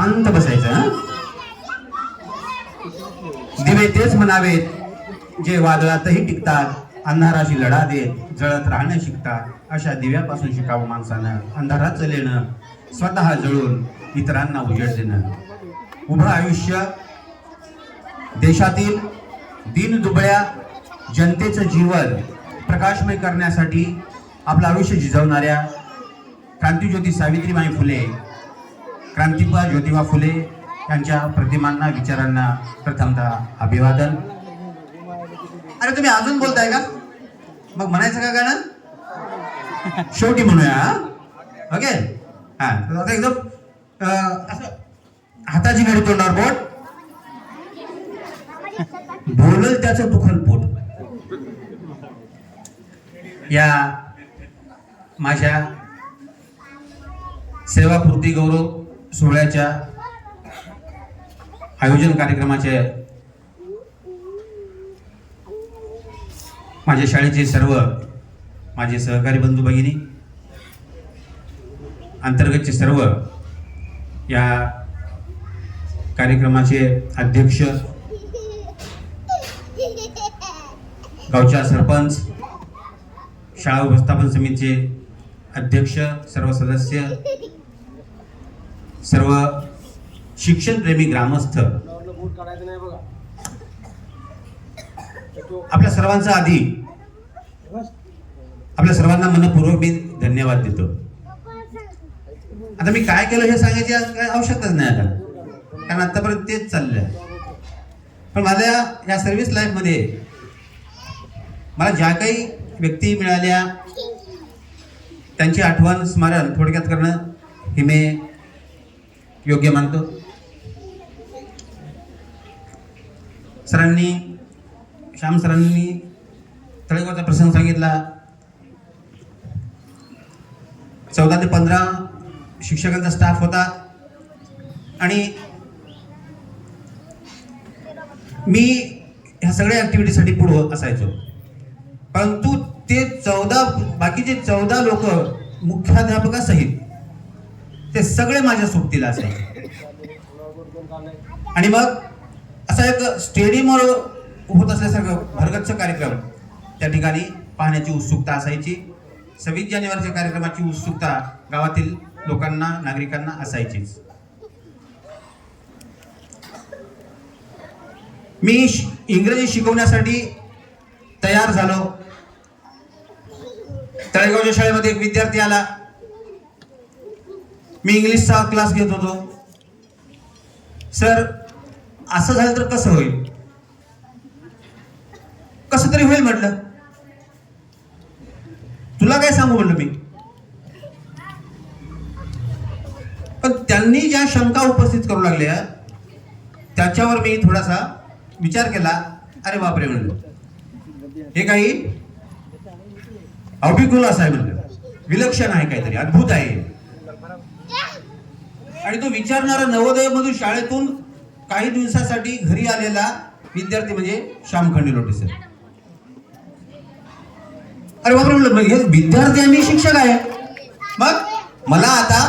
शांत बसायचं दिवे तेच म्हणावेत जे वादळातही टिकतात अंधाराशी लढा देत जळत राहणं शिकतात. अशा दिव्यापासून शिकावं माणसानं अंधारात लेणं स्वतः जळून इतरांना उजेड देणं. उभं आयुष्य देशातील दिन दुबळ्या जनतेचं जीवन प्रकाशमय करण्यासाठी आपलं आयुष्य झिजवणाऱ्या क्रांतिज्योती सावित्रीबाई फुले क्रांतिबा ज्योतिबा फुले यांच्या प्रतिमांना विचारांना प्रथमतः अभिवादन. अरे तुम्ही अजून बोलताय का? मग म्हणायचं का गाणं? शेवटी म्हणूया ओके हा आता एकदम असं हाताची घडी तोंडावर बोट. बोलल त्याचं दुखल पोट. या माझ्या सेवापूर्ती गौरव सोहळ्याच्या आयोजन कार्यक्रमाचे माझ्या शाळेचे सर्व माझे सहकारी बंधू भगिनी अंतर्गतचे सर्व या कार्यक्रमाचे अध्यक्ष गावच्या सरपंच शाळा व्यवस्थापन समितीचे अध्यक्ष सर्व सदस्य सर्व शिक्षणप्रेमी ग्रामस्थ. आपल्या सर्वांचा आधी आपल्या सर्वांना मनपूर्वक मी धन्यवाद देतो. आता मी काय केलं हे सांगायची आज काय आवश्यकताच नाही आता. कारण आतापर्यंत तेच चाललंय. पण माझ्या या सर्व्हिस लाईफमध्ये मला ज्या काही व्यक्ती मिळाल्या त्यांची आठवण स्मरण थोडक्यात करणं हे मी योग्य मानतो? सरांनी श्याम सरांनी तळेगावचा प्रसंग सांगितला. चौदा ते पंधरा शिक्षकांचा स्टाफ होता. आणि मी ह्या सगळ्या ॲक्टिव्हिटीसाठी पुढं असायचो. परंतु ते चौदा बाकीचे चौदा लोक मुख्याध्यापकासहित ते सगळे माझ्या सोबतीला असायचे. आणि मग असा एक स्टेडियमवर होत असल्यासारखं भरगतचा कार्यक्रम. त्या ठिकाणी पाहण्याची उत्सुकता असायची. सव्वीस जानेवारीच्या कार्यक्रमाची उत्सुकता गावातील लोकांना नागरिकांना असायचीच. मी इंग्रजी शिकवण्यासाठी तयार झालो. तळेगावच्या शाळेमध्ये एक विद्यार्थी आला. मी इंग्लिशचा क्लास घेत होतो. सर असं झालं तर कसं होईल? कसं तरी होईल म्हटलं. तुला काय सांगू म्हणलं मी? पण त्यांनी ज्या शंका उपस्थित करू लागल्या त्याच्यावर मी थोडासा विचार केला. अरे बापरे म्हणलं हे काही अभिकुल असं आहे म्हणलं विलक्षण आहे काहीतरी अद्भुत आहे. आणि तो विचारणारा नवोदय मधून शाळेतून काही दिवसासाठी घरी आलेला विद्यार्थी म्हणजे श्याम खंडेलोटे सर. अरे बापरे म्हणलं हे विद्यार्थी आणि शिक्षक आहे. मग मला आता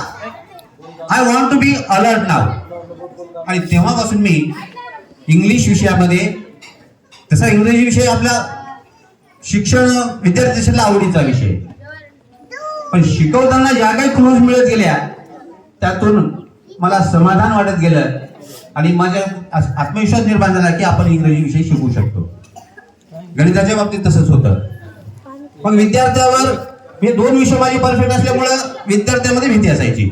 I want to be alert नाव आणि तेव्हापासून मी इंग्लिश विषयामध्ये तसा इंग्रजी विषय आपला शिक्षण विद्यार्थ्याला आवडीचा विषय. पण शिकवताना ज्या काही क्लोज मिळत गेल्या त्यातून मला समाधान वाटत गेलं. आणि माझ्या आत्मविश्वास निर्माण झाला की आपण इंग्रजी विषय शिकू शकतो. गणिताच्या बाबतीत तसंच होतं. मग विद्यार्थ्यावर हे दोन विषय माझे परफेक्ट असल्यामुळं विद्यार्थ्यांमध्ये भीती असायची.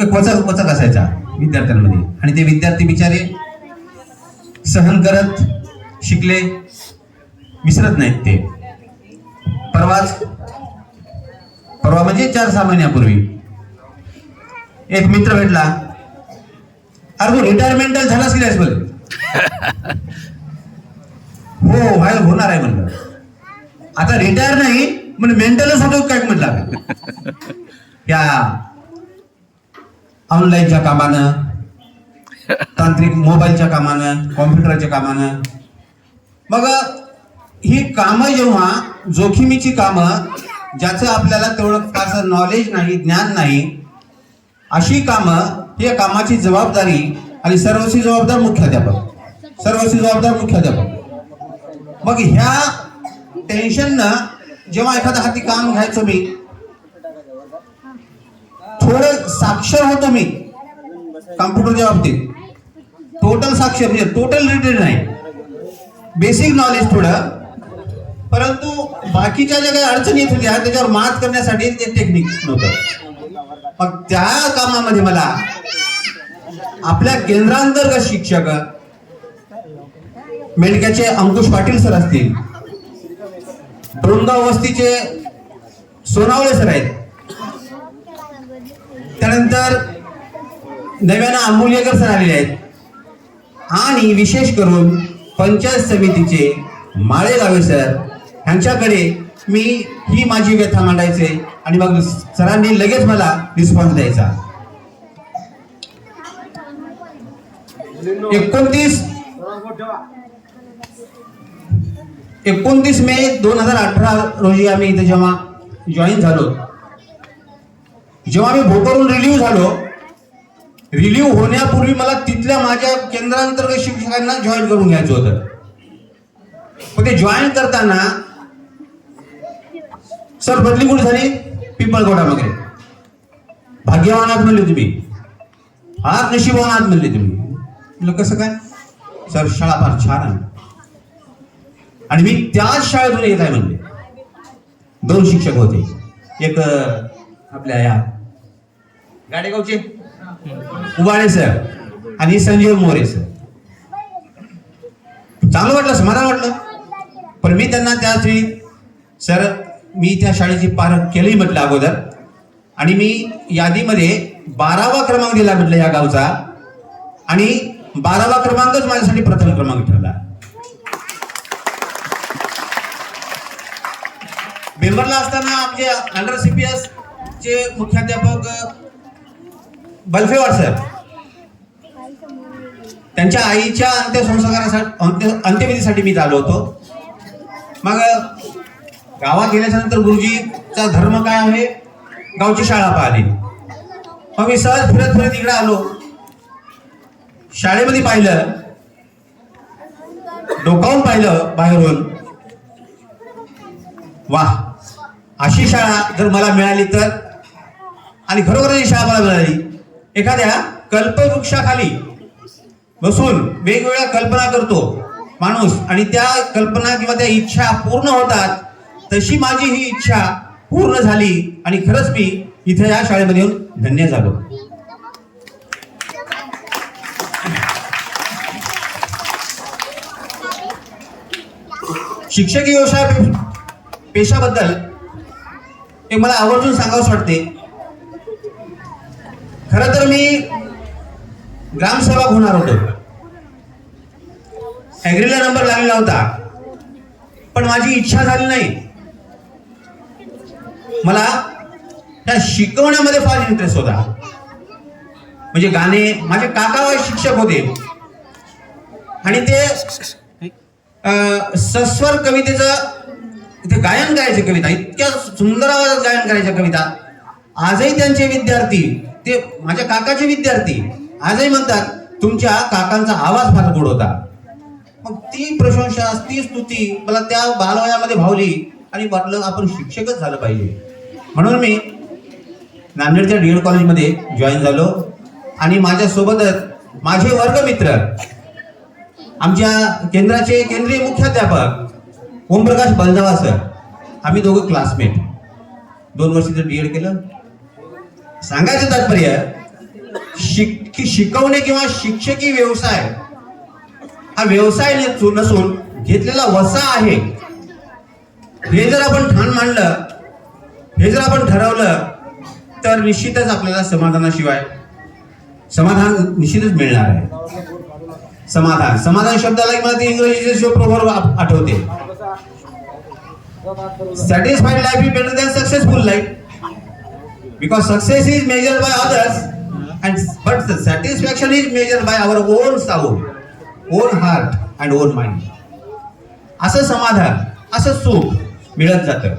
एक वचक वचक असायचा विद्यार्थ्यांमध्ये. आणि ते विद्यार्थी बिचारे सहन करत शिकले विसरत नाहीत ते. परवाच परवा म्हणजे चार सहा महिन्यापूर्वी. एक मित्र भेटला. अरे तू रिटायरमेंटल झालास की नाही हो व्हाय होणार आहे म्हणलं. आता रिटायर नाही म्हणजे मेंटलच होतो काय म्हटलं या. ऑनलाईनच्या कामानं तांत्रिक मोबाईलच्या कामानं कॉम्प्युटरच्या कामानं. मग ही कामं जेव्हा जोखीमीची कामं ज्याचं आपल्याला तेवढं फारसं नॉलेज नाही ज्ञान नाही अशी कामं ही या कामाची जबाबदारी आणि सर्वस्वी जबाबदार मुख्याध्यापक. सर्वस्वी जबाबदार मुख्याध्यापक. मग ह्या टेन्शननं जेव्हा एखाद्या हाती काम घ्यायचो मी थोडं साक्षर होतो मी कॉम्प्युटरच्या बाबतीत. टोटल साक्षर म्हणजे टोटल रिलेटेड नाही. बेसिक नॉलेज थोडं. परंतु बाकीच्या ज्या काही अडचणी येत होत्या त्याच्यावर मात करण्यासाठी ते टेक्निक नव्हतं. मग त्या कामामध्ये मला आपल्या केंद्रांतर्गत शिक्षक मेडक्याचे अंकुश पाटील सर असतील डोंगाव वस्तीचे सोनावळे सर आहेत. त्यानंतर नव्यानं आंबोलीकर सर आलेले आहेत. आणि विशेष करून पंचायत समितीचे माळेगावे सर ह्यांच्याकडे मी ही माझी व्यथा मांडायचे. आणि मग सरांनी लगेच मला रिस्पॉन्स द्यायचा. एकोणतीस एकोणतीस मे दोन हजार अठरा रोजी आम्ही इथे जेव्हा जॉईन झालो जेव्हा मी भोकरून रिलीव्ह झालो रिलीव्ह होण्यापूर्वी मला तिथल्या माझ्या केंद्रांतर्गत शिक्षकांना जॉईन करून घ्यायचं होतं. पण ते जॉईन करताना सर बदली कुठे झाली? पिंपळगोडामध्ये भाग्यवानात म्हणले तुम्ही. आज नशिबवानात म्हणले तुम्ही. म्हटलं कसं काय? सर शाळा फार छान आहे. आणि मी त्याच शाळेतून येत आहे म्हणले. दोन शिक्षक होते. एक आपल्या या गाडेगावचे. उबाळे सर आणि संजीव मोरे सर. चांगलं वाटलं समाधान वाटलं. पण मी त्यांना त्याच वेळी सर मी त्या शाळेची पारख केली म्हटलं अगोदर. आणि मी यादीमध्ये बारावा क्रमांक दिला म्हटलं या गावचा. आणि बारावा क्रमांकच माझ्यासाठी प्रथम क्रमांक ठरला. मेंबरला असताना आमचे अंडर सीपीएस चे मुख्याध्यापक अ, बल्फेवार सर. त्यांच्या आईच्या अंत्यसंस्कारासाठी अंत्य अंत्यविधीसाठी मी झालो होतो. मग गावात गेल्याच्यानंतर गुरुजीचा धर्म काय आहे? गावची शाळा पाहिली. मग मी सहज फिरत फिरत इकडे आलो. शाळेमध्ये पाहिलं. डोकावून पाहिलं बाहेरून. वा अशी शाळा जर मला मिळाली तर? आणि खरोखर ही शाळा मला मिळाली. एखाद्या कल्पवृक्षाखाली बसून वेगवेगळ्या कल्पना करतो माणूस. आणि त्या कल्पना किंवा त्या इच्छा पूर्ण होतात. तशी माझी ही इच्छा पूर्ण झाली आणि खरंच मी इथे या शाळेमध्ये येऊन धन्य झालो. शिक्षकी व्यवसाय पेशाबद्दल एक मला आवर्जून सांगावंच वाटते. खर तर मी ग्रामसेवक होणार होतो. ऍग्रीला नंबर लागलेला होता. पण माझी इच्छा झाली नाही. मला त्या शिकवण्यामध्ये फार इंटरेस्ट होता. म्हणजे गाणे माझे काका शिक्षक होते. आणि ते अं, सस्वर कवितेचं ते गायन करायचे कविता इतक्या सुंदर आवाजात गायन करायच्या कविता. आजही त्यांचे विद्यार्थी ते माझ्या काकाचे विद्यार्थी आजही म्हणतात तुमच्या काकांचा आवाज फार गोड होता. मग ती प्रशंसा ती स्तुती मला त्या बालवयामध्ये भावली आणि वाटलं आपण शिक्षकच झालं पाहिजे. म्हणून मी नांदेडच्या डी एड कॉलेजमध्ये जॉईन झालो. आणि माझ्यासोबतच माझे वर्गमित्र आमच्या केंद्राचे केंद्रीय मुख्याध्यापक ओमप्रकाश बलजावा सर आम्ही दोघं क्लासमेट दोन वर्ष डी एड केलं. सांगायचं तात्पर्य शिक शिकवणे किंवा शिक्षकी व्यवसाय हा व्यवसाय नसून घेतलेला वसा आहे. हे जर आपण ठाण मांडलं हे जर आपण ठरवलं तर निश्चितच आपल्याला समाधानाशिवाय समाधान निश्चितच मिळणार आहे. समाधान. समाधान शब्दाला मला ते इंग्रजीचे शो आठवते. Satisfied life is better than successful life because success is measure by others and but satisfaction is measure by our own soul own heart and own mind असं समाधान असं सुख मिळत जातं.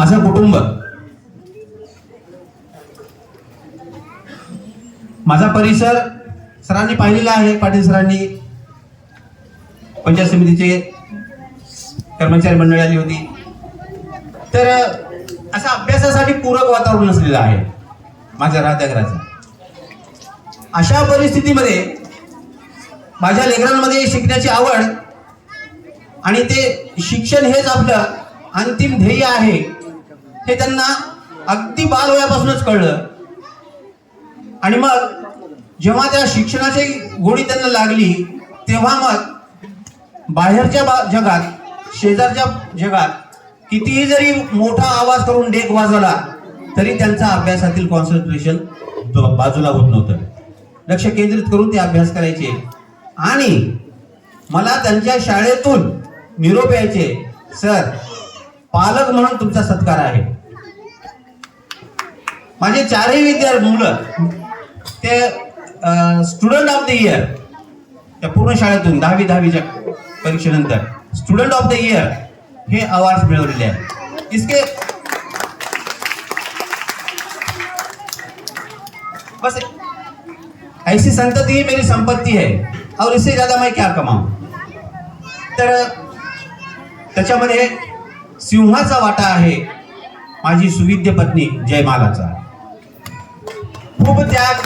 माझं कुटुंब. माझा परिसर सरांनी पाहिलेला आहे पाटील सरांनी. पंचायत समितीचे कर्मचारी मंडळी आली होती. तर असा अभ्यासासाठी पूरक वातावरण असलेलं आहे माझ्या राहत्या घराचं अशा परिस्थितीमध्ये माझ्या लेकरांमध्ये शिकण्याची आवड आणि ते शिक्षण हेच आपलं अंतिम ध्येय आहे. हे त्यांना अगदी बालवयापासूनच कळलं. आणि मग जेव्हा त्या शिक्षणाची गोडी त्यांना लागली तेव्हा मग बाहेरच्या बा जगात शेजारच्या जगात कितीही जरी मोठा आवाज करून डेक वाजवला तरी त्यांचा अभ्यासातील कॉन्सन्ट्रेशन बाजूला होत नव्हतं. लक्ष केंद्रित करून ते अभ्यास करायचे. आणि मला त्यांच्या शाळेतून निरोप यायचे सर पालक म्हणून तुमचा सत्कार आहे. माझे चारही विद्यार्थी मुलं ते स्टुडंट ऑफ द इयर त्या पूर्ण शाळेतून दहावी दहावीच्या परीक्षेनंतर स्टुडंट ऑफ द इयर हे अवॉर्ड मिळवलेले आहेत. इसके बस ऐसी संतति ही मेरी संपत्ती है और इससे ज्यादा मैं क्या कमाऊ? तर त्याच्यामध्ये सिंहाचा वाटा आहे माझी सुविद्य पत्नी जयमालाचा. खूप त्याग.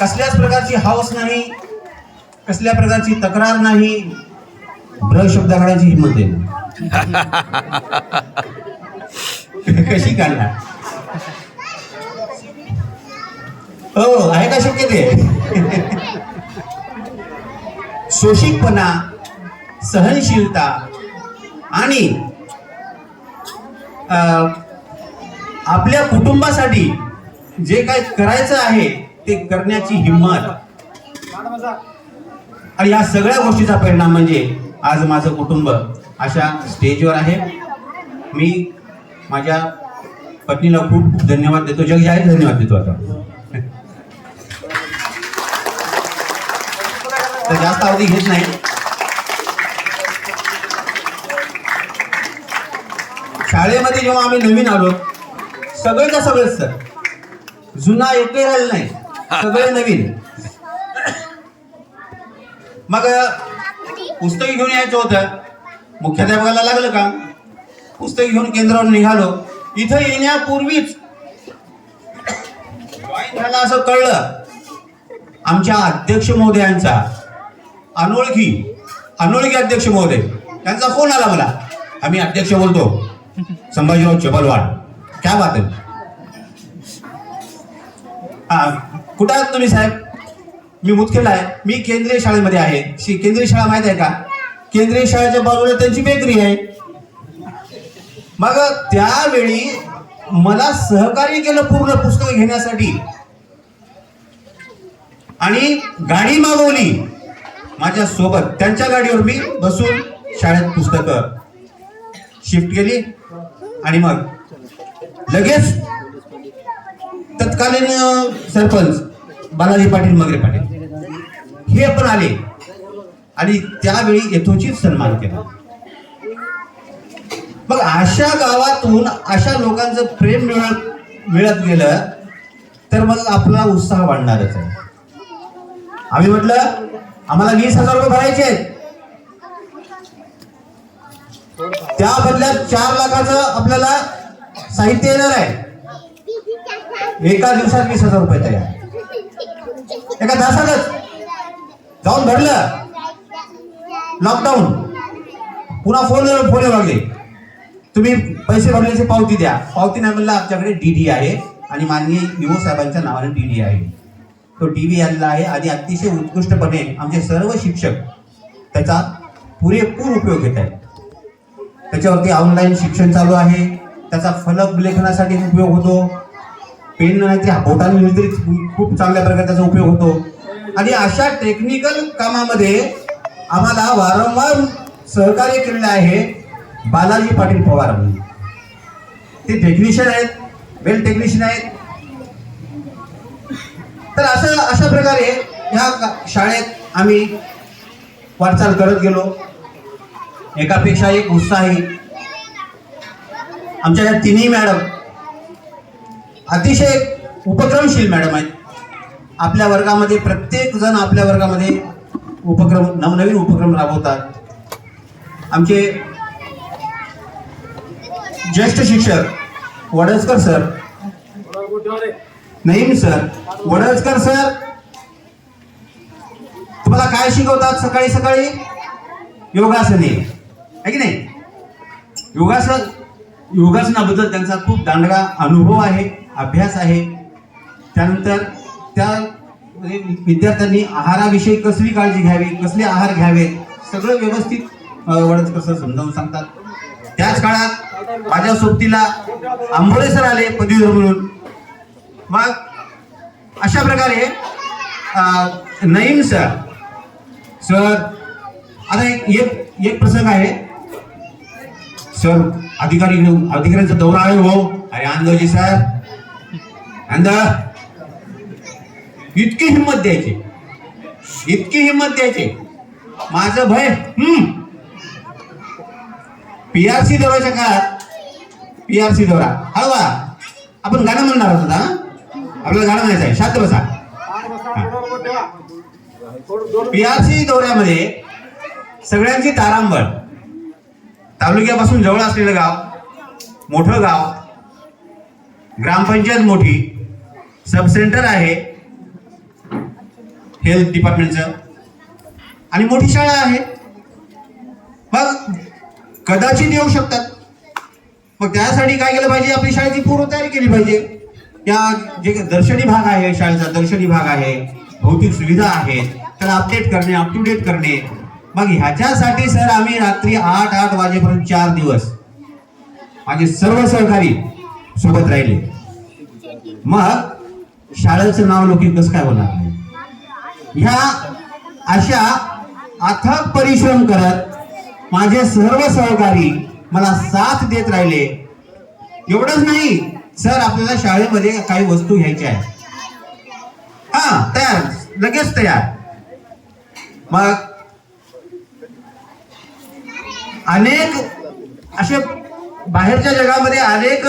कसल्याच प्रकारची हाऊस नाही कसल्या प्रकारची तक्रार नाही ब्र शब्द काढायची हिंमत आहे. कशी काढणार? हो आहे का शक्य ते? शोषिकपणा सहनशीलता आणि अं, आपल्या कुटुंबासाठी जे काय करायचं आहे ते करण्याची हिंमत आणि या सगळ्या गोष्टीचा परिणाम म्हणजे आज माझं कुटुंब अशा स्टेजवर आहे. मी माझ्या पत्नीला खूप खूप धन्यवाद देतो. जग जाहीर धन्यवाद देतो आता. तर जास्त अवधी घेत नाही. शाळेमध्ये जेव्हा आम्ही नवीन आलो सगळेच्या सगळेच सर जुना एकही राहिलं नाही. सगळे नवीन. मग पुस्तक घेऊन यायचं होतं. मुख्याध्यापकाला लागलं का पुस्तक घेऊन केंद्रावर निघालो. इथं येण्यापूर्वीच जॉईन झाला असं कळलं आमच्या अध्यक्ष महोदयांचा अनोळखी अनोळखी अध्यक्ष महोदय त्यांचा फोन आला मला. आम्ही अध्यक्ष बोलतो. संभाजीराव चबलवाड काय बात आहे हा कुठं आहात तुम्ही साहेब? मी मुतखेला आहे. मी केंद्रीय शाळेमध्ये आहे. शी केंद्रीय शाळा माहीत आहे का? केंद्रीय शाळेच्या बाजूला त्यांची बेकरी आहे. मग त्यावेळी मला सहकार्य केलं पूर्ण पुस्तक घेण्यासाठी. आणि गाडी मागवली. माझ्या सोबत त्यांच्या गाडीवर मी बसून शाळेत पुस्तकं शिफ्ट केली. आणि मग लगेच तत्कालीन सरपंच बालाजी पाटील मगरे पाटील. हे पण आले. आणि त्यावेळी यथोचित सन्मान केला. मग अशा गावातून अशा लोकांचं प्रेम मिळत मिळत गेलं तर मग आपला उत्साह वाढणारच आहे. आम्ही म्हटलं आम्हाला वीस हजार रुपये भरायचे आहेत. त्या बदल्यात चार लाखाचं आपल्याला साहित्य येणार आहे. एका दिवसात वीस हजार रुपये तयार. एका तासातच. जाऊन भरलं लॉकडाऊन पुन्हा फोन फोन लागले. तुम्ही पैसे भरल्याची पावती द्या. पावती नाही म्हणलं आमच्याकडे डीडी आहे आणि माननीय निवो साहेबांच्या नावाने डीडी आहे. तो टीव्ही आलेला आहे आणि अतिशय उत्कृष्टपणे आमचे सर्व शिक्षक त्याचा पुरेपूर उपयोग घेत आहेत. त्याच्यावरती ऑनलाईन शिक्षण चालू आहे. त्याचा फलक लेखनासाठी उपयोग होतो. पेन नाही ते बोटाने मुद्रित खूप चांगल्या प्रकारे त्याचा उपयोग होतो. आणि अशा टेक्निकल कामामध्ये आम्हाला वारंवार सहकार्य केलेलं आहे बालाजी पाटील पवार. म्हणून ते टेक्निशियन आहेत वेल टेक्निशियन आहेत. तर असं अशा प्रकारे ह्या शाळेत आम्ही वाटचाल करत गेलो. एकापेक्षा एक उत्साही आमच्या या तिन्ही मॅडम अतिशय उपक्रमशील मॅडम आहेत. आपल्या वर्गामध्ये प्रत्येक जण आपल्या वर्गामध्ये उपक्रम नवनवीन उपक्रम राबवतात. आमचे ज्येष्ठ शिक्षक Wadaskar sir Naeem sir Wadaskar sir तुम्हाला काय शिकवतात सकाळी सकाळी? योगासने. आहे की नाही? योगासन योगासनाबद्दल त्यांचा खूप दांडगा अनुभव आहे अभ्यास आहे. त्यानंतर त्या म्हणजे विद्यार्थ्यांनी आहाराविषयी कसली काळजी घ्यावी कसले आहार घ्यावेत सगळं व्यवस्थित वडच कसं समजावून सांगतात. त्याच काळात माझ्या सोबतीला आंबोळे सर आले पदवीधर म्हणून. मग अशा प्रकारे नईम सर सर आता एक एक प्रसंग आहे. सर अधिकारी अधिकाऱ्यांचा दौरा आहे हो अरे अंदाजी सर। अंदा इतकी हिंमत द्यायची। इतकी हिंमत द्यायची। माझं भय हम्म. पीआरसी दौऱ्याच्या काळात पीआरसी दौरा. हवा आपण गाणं म्हणणार होतो ना आपल्याला गाणं म्हणायचं आहे. शांत बसा. पीआरसी दौऱ्यामध्ये सगळ्यांची तारांबळ. तालुक्यापासून जवळ असलेलं गाव मोठं गाव ग्रामपंचायत मोठी सब सेंटर आहे हेल्थ डिपार्टमेंटचं आणि मोठी शाळा आहे. मग कदाचित येऊ शकतात. मग त्यासाठी काय केलं पाहिजे? आपली शाळेची पूर्व तयारी केली पाहिजे. या जे दर्शनी भाग आहे शाळेचा दर्शनी भाग आहे भौतिक सुविधा आहेत त्याला अपडेट करणे अप टू डेट करणे. मग ह्याच्यासाठी सर आम्ही रात्री आठ आठ वाजेपर्यंत चार दिवस माझे सर्व सहकारी सोबत राहिले. मग शाळेचं नाव लोकी कसं काय होणार नाही? ह्या अशा अथक परिश्रम करत माझे सर्व सहकारी मला साथ देत राहिले. एवढंच नाही सर आपल्याला शाळेमध्ये काही वस्तू घ्यायच्या आहेत. हा तयार लगेच तयार. मग अनेक असे बाहेरच्या जगामध्ये अनेक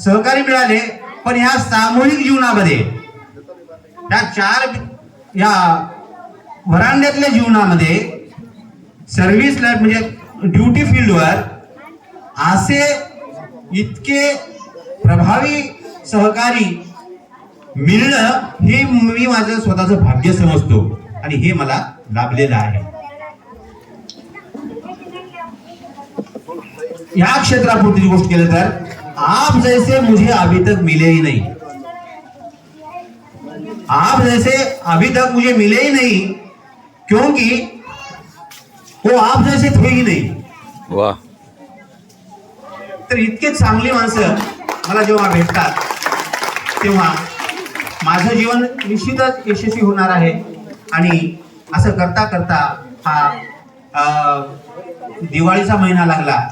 सहकारी मिळाले पण ह्या सामूहिक जीवनामध्ये या चार या वरांड्यातल्या जीवनामध्ये सर्व्हिस लाईफ म्हणजे ड्युटी फील्डवर असे इतके प्रभावी सहकारी मिळणं हे मी माझं स्वतःचं भाग्य समजतो आणि हे मला लाभलेलं आहे. या क्षेत्रापुरती गोष्ट केलं तर आप जैसे मुझे अभी तक मिले ही नहीं. आप जैसे अभी तक मुझे मिले ही नहीं क्योंकि वो आप जैसे थे ही नहीं. वाह. तर इतके चांगली माणसं मला जेव्हा भेटतात तेव्हा माझं जीवन निश्चितच यशस्वी होणार आहे. आणि असं करता करता हा अं, दिवाळीचा महिना लागला.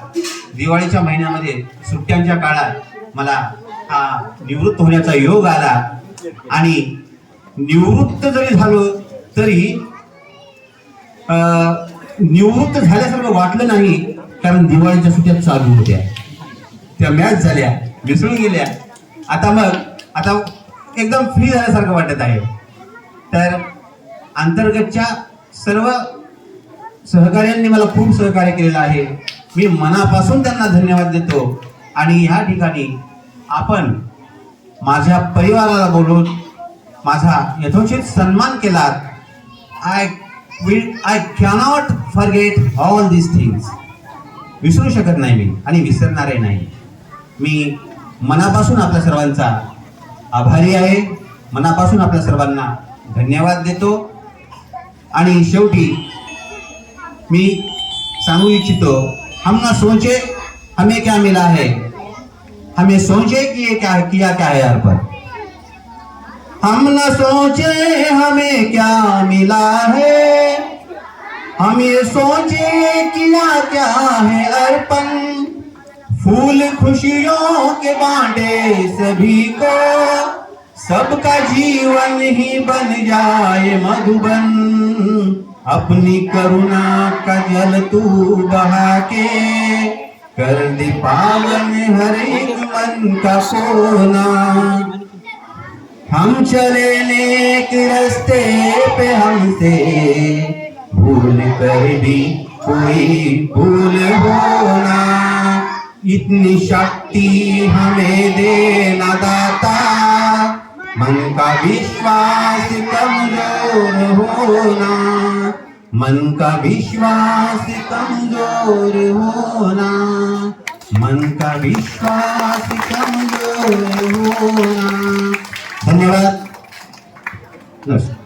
दिवाळीच्या महिन्यामध्ये सुट्ट्यांच्या काळात मला हा निवृत्त होण्याचा योग आला. आणि निवृत्त जरी झालो तरी अं, निवृत्त झाल्यासारखं वाटलं नाही कारण दिवाळीच्या सुट्ट्या चालू होत्या. त्या मॅच झाल्या मिसळून गेल्या. आता मग आता एकदम फ्री झाल्यासारखं वाटत आहे. तर अंतर्गतच्या सर्व सहकार्यांनी मला खूप सहकार्य केलेलं आहे. मी मनापासून त्यांना धन्यवाद देतो. आणि ह्या ठिकाणी आपण माझ्या परिवाराला बोलून माझा यथोचित सन्मान केलात. I will I cannot forget all this things विसरू शकत नाही मी आणि विसरणारही नाही. मी मनापासून आपल्या सर्वांचा आभारी आहे. मनापासून आपल्या सर्वांना धन्यवाद देतो. आणि शेवटी मी सांगू इच्छितो हम ना सोचे हमें क्या मिला है? हमें सोचे कि ये क्या किया क्या है यार पर? हम न सोचे हमें क्या मिला है? हम ये सोचे किया क्या है अर्पण? फूल खुशियों के बांटे सभी को सबका जीवन ही बन जाए मधुबन। अपनी करुणा का जल तू बहा के कर दे पावन हर एक मन का सोना। हम चले नेक रस्ते पे हमसे भूल कर भी कोई भूल होना। इतनी शक्ति हमें देना दाता। मन का विश्वास कमजोर होना। मन का विश्वास कमजोर होना। मन का विश्वास कमजोर होना। धन्यवाद। नमस्कार।